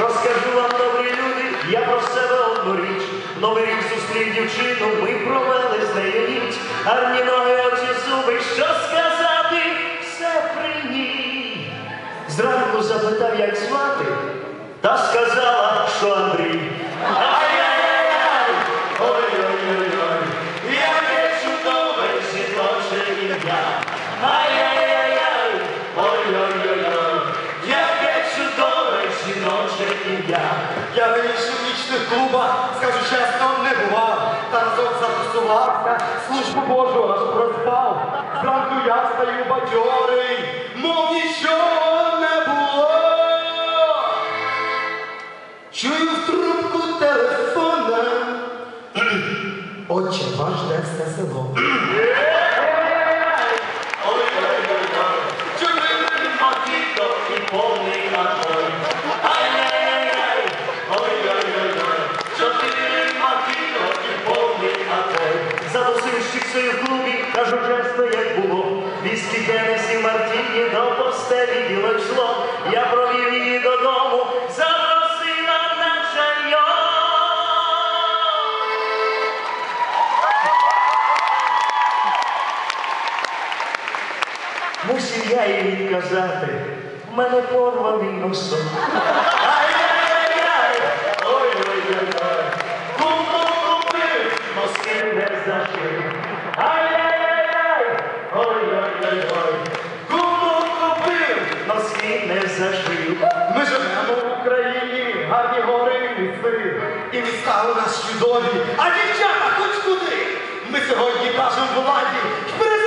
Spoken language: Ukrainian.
Розкажу вам, добрі люди, я про себе одну річ. Новий рік зустрів дівчину, ми провели з нею ніч. Гарні ноги, очі, зуби, що запитав, як звати, та сказала, що Андрій. Ай-яй-яй-яй, ой-ой-ой-ой, яке чудове ім'я. Ай-яй-яй-яй, ой-ой-ой-ой, яке чудове жіноче ім'я. Я раніше в нічних клубах, скажу чесно, не бував. Та разок затусувався, службу Божу аж проспав. Зранку я стаю бадьорий, Чую в трубку телефона. Отче, ваш де все село. Мусів я їй відказати, в мене порваний носок. Ай-яй-яй, ой-ой-ой, кому купив, носки не зашив. Ай-яй-яй, ой-ой-ой, кому купив, носки не зашив. Ми живемо в Україні, гарні гори і ліси, і міста у нас чудові, а дівчата хоч куди. Ми сьогодні кажемо владі, вперед